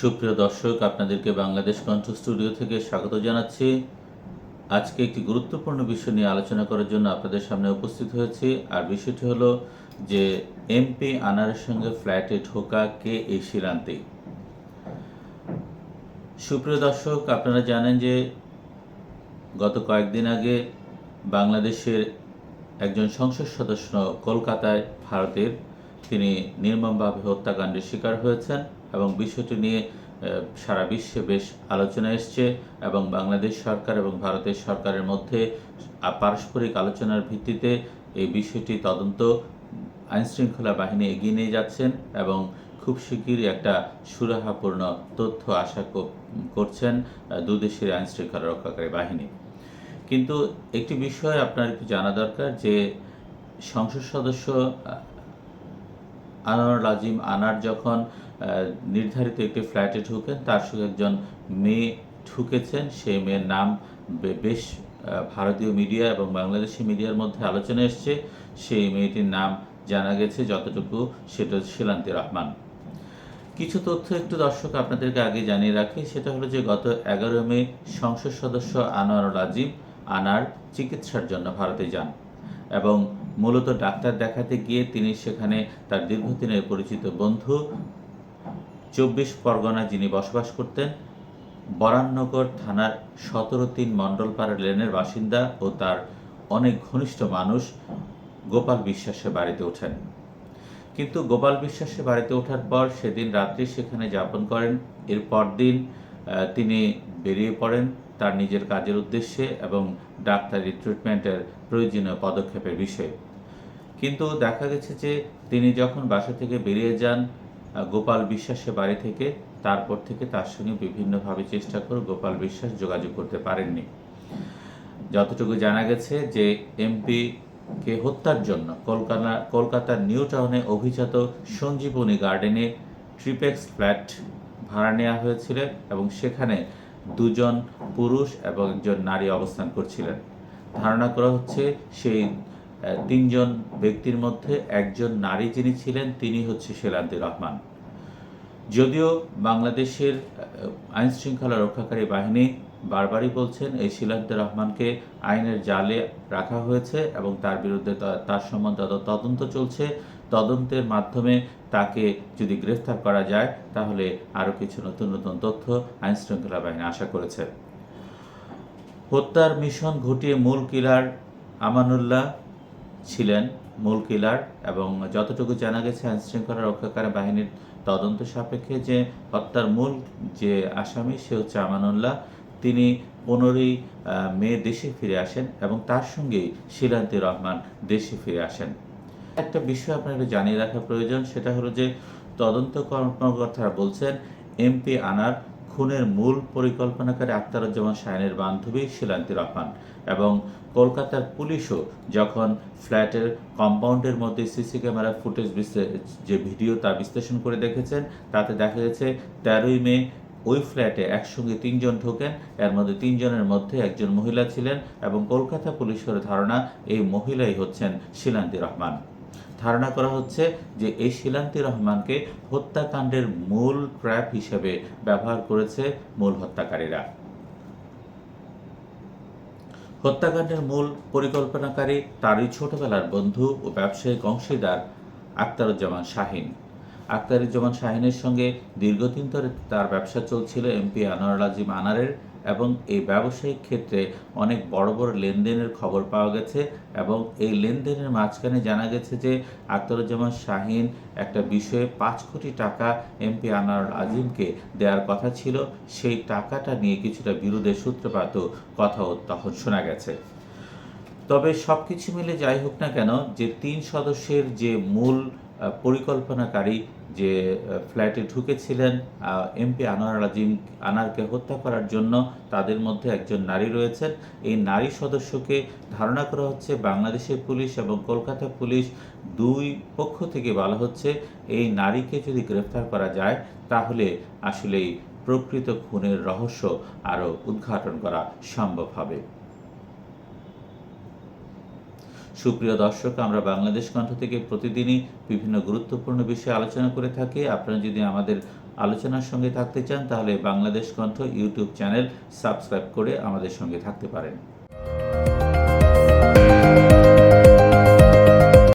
সুপ্রিয় দর্শক, আপনাদেরকে বাংলাদেশ কণ্ঠ স্টুডিও থেকে স্বাগত জানাচ্ছি। আজকে একটি গুরুত্বপূর্ণ বিষয় নিয়ে আলোচনা করার জন্য আপনাদের সামনে উপস্থিত হয়েছি। আর বিষয়টি হলো যে, এমপি আনারের সঙ্গে ফ্ল্যাটে ঢোকা কে এই শিলান্তি সুপ্রিয় দর্শক, আপনারা জানেন যে, গত কয়েকদিন আগে বাংলাদেশের একজন সংসদ সদস্য কলকাতায়, ভারতের, তিনি নির্মমভাবে হত্যাকাণ্ডের শিকার হয়েছেন এবং বিষয়টি নিয়ে সারা বিশ্বে বেশ আলোচনা এসছে এবং বাংলাদেশ সরকার এবং ভারতের সরকারের মধ্যে পারস্পরিক আলোচনার ভিত্তিতে এই বিষয়টি তদন্ত আইনশৃঙ্খলা বাহিনী এগিয়ে নিয়ে যাচ্ছেন এবং খুব শিগগিরই একটা সুরাহাপূর্ণ তথ্য আশা করছেন দুদেশের আইনশৃঙ্খলা রক্ষাকারী বাহিনী। কিন্তু একটি বিষয় আপনার একটু জানা দরকার যে সংসদ সদস্য আনোয়ার আজিম আনার যখন নির্ধারিত একটি ফ্ল্যাটে ঢুকেন তার সঙ্গে একজন মেয়ে ঢুকেছেন। সেই মেয়ের নাম বেশ ভারতীয় মিডিয়া এবং বাংলাদেশি মিডিয়ার মধ্যে আলোচনা এসছে। সেই মেয়েটির নাম জানা গেছে, যতটুকু সেটা শিলান্তি রহমান। কিছু তথ্য একটু দর্শক আপনাদেরকে আগে জানিয়ে রাখি, সেটা হলো যে গত এগারো মে সংসদ সদস্য আনোয়ারুল আজিম আনার চিকিৎসার জন্য ভারতে যান এবং মূলত ডাক্তার দেখাতে গিয়ে তিনি সেখানে তার দীর্ঘদিনের পরিচিত বন্ধু চব্বিশ পরগনা যিনি বসবাস করতেন বরাননগর থানার সতেরো তিন মণ্ডলপাড়া লেনের বাসিন্দা ও তার অনেক ঘনিষ্ঠ মানুষ গোপাল বিশ্বাসের বাড়িতে ওঠেন। কিন্তু গোপাল বিশ্বাসের বাড়িতে ওঠার পর সেদিন রাত্রি সেখানে যাপন করেন। এর পরদিন আহ, তিনি বেরিয়ে পড়েন তার নিজের কাজের উদ্দেশ্যে এবং ডাক্তারি ট্রিটমেন্টের প্রয়োজনীয় পদক্ষেপের বিষয়ে। কিন্তু দেখা গেছে যে তিনি যখন বাসা থেকে বেরিয়ে যান গোপাল বিশ্বাসের বাড়ি থেকে, তারপর থেকে তার সঙ্গে বিভিন্নভাবে চেষ্টা করে গোপাল বিশ্বাস যোগাযোগ করতে পারেননি। যতটুকু জানা গেছে যে এমপি কে হত্যার জন্য কলকাতা, কলকাতার নিউ টাউনে অভিজাত সঞ্জীবনী গার্ডেনে ট্রিপেক্স ফ্ল্যাট ভাড়া নেওয়া হয়েছিল এবং সেখানে দুজন পুরুষ এবং একজন নারী অবস্থান করছিলেন। ধারণা করা হচ্ছে সেই তিনজন ব্যক্তির মধ্যে একজন নারী যিনি ছিলেন, তিনি হচ্ছে শেলান্তি রহমান। যদিও বাংলাদেশের আইন শৃঙ্খলা রক্ষাকারী বাহিনী বারবারই বলছেন, এই শিলান্ত রহমানকে আইনের জালে রাখা হয়েছে এবং তার বিরুদ্ধে তার সম্বন্ধে তদ- তদন্ত চলছে, তদন্তের মাধ্যমে তাকে যদি গ্রেফতার করা যায়, তাহলে আরও কিছু নতুন নতুন তথ্য আইন শৃঙ্খলা বাহিনী আশা করেছে। হত্যার মিশন ঘটিয়ে মূল কিলার আমানুল্লাহ ছিলেন মূল কিলার এবং যতটুকু জানা গেছে আইন শৃঙ্খলা রক্ষাকারী বাহিনীর তদন্ত সাপেক্ষে যে হত্যার মূল যে আসামি সে হচ্ছে আমানুল্লাহ। তিনি পনেরোই মে দেশে ফিরে আসেন এবং তার সঙ্গেই শিলান্তি রহমান দেশে ফিরে আসেন। একটা বিষয় আপনাকে জানিয়ে রাখা প্রয়োজন, সেটা হলো যে তদন্ত কর্মকর্তারা বলছেন, এমপি আনার খুনের মূল পরিকল্পনাকারী আখতারুজ্জামান শাহিনের বান্ধবী শিলান্তি রহমান এবং কলকাতার পুলিশও যখন ফ্ল্যাটের কম্পাউন্ডের মধ্যে সিসি ক্যামেরা ফুটেজ যে ভিডিও তা বিশ্লেষণ করে দেখেছেন, তাতে দেখা গেছে তেরোই মে ওই ফ্ল্যাটে একসঙ্গে তিনজন ঢোকেন। এর মধ্যে তিনজনের মধ্যে একজন মহিলা ছিলেন এবং কলকাতা পুলিশের ধারণা এই মহিলাই হচ্ছেন শিলান্তি রহমান। ধারণা করা হচ্ছে যে এই শিলান্তি রহমানকে হত্যাকাণ্ডের মূল ট্র্যাপ হিসেবে ব্যবহার করেছে মূল হত্যাকারীরা। হত্যাকাণ্ডের মূল পরিকল্পনাকারী তারই ছোটবেলার বন্ধু ও ব্যবসায়িক অংশীদার আক্তারুজ্জামান শাহিন। আক্তারুজ্জামান শাহিনের সঙ্গে দীর্ঘদিন ধরে তার ব্যবসা চলছিল এমপি আনোয়ার আজিম আনারের এবং এই ব্যবসায়িক ক্ষেত্রে অনেক বড় বড় লেনদেনের খবর পাওয়া গেছে এবং এই লেনদেনের মাঝখানে জানা গেছে যে আক্তারুজ্জামান শাহিন একটা বিষয়ে পাঁচ কোটি টাকা এমপি আনোয়ার আজিমকে দেওয়ার কথা ছিল। সেই টাকাটা নিয়ে কিছুটা বিরোধের সূত্রপাত কথাও তখন শোনা গেছে। তবে সব কিছু মিলে যাই হোক না কেন, যে তিন সদস্যের যে মূল পরিকল্পনাকারী যে ফ্ল্যাটে ঢুকেছিলেন এমপি আনোয়ার আজিম আনারকে হত্যা করার জন্য তাদের মধ্যে একজন নারী রয়েছেন। এই নারী সদস্যকে ধারণা করা হচ্ছে বাংলাদেশের পুলিশ এবং কলকাতা পুলিশ দুই পক্ষ থেকে বলা হচ্ছে, এই নারীকে যদি গ্রেফতার করা যায়, তাহলে আসলেই প্রকৃত খুনের রহস্য আরও উদ্ঘাটন করা সম্ভব হবে। সুপ্রিয় দর্শক, আমরা বাংলাদেশ কণ্ঠ থেকে প্রতিদিনই বিভিন্ন গুরুত্বপূর্ণ বিষয়ে আলোচনা করে থাকি। আপনারা যদি আমাদের আলোচনার সঙ্গে থাকতে চান, তাহলে বাংলাদেশ কণ্ঠ ইউটিউব চ্যানেল সাবস্ক্রাইব করে আমাদের সঙ্গে থাকতে পারেন।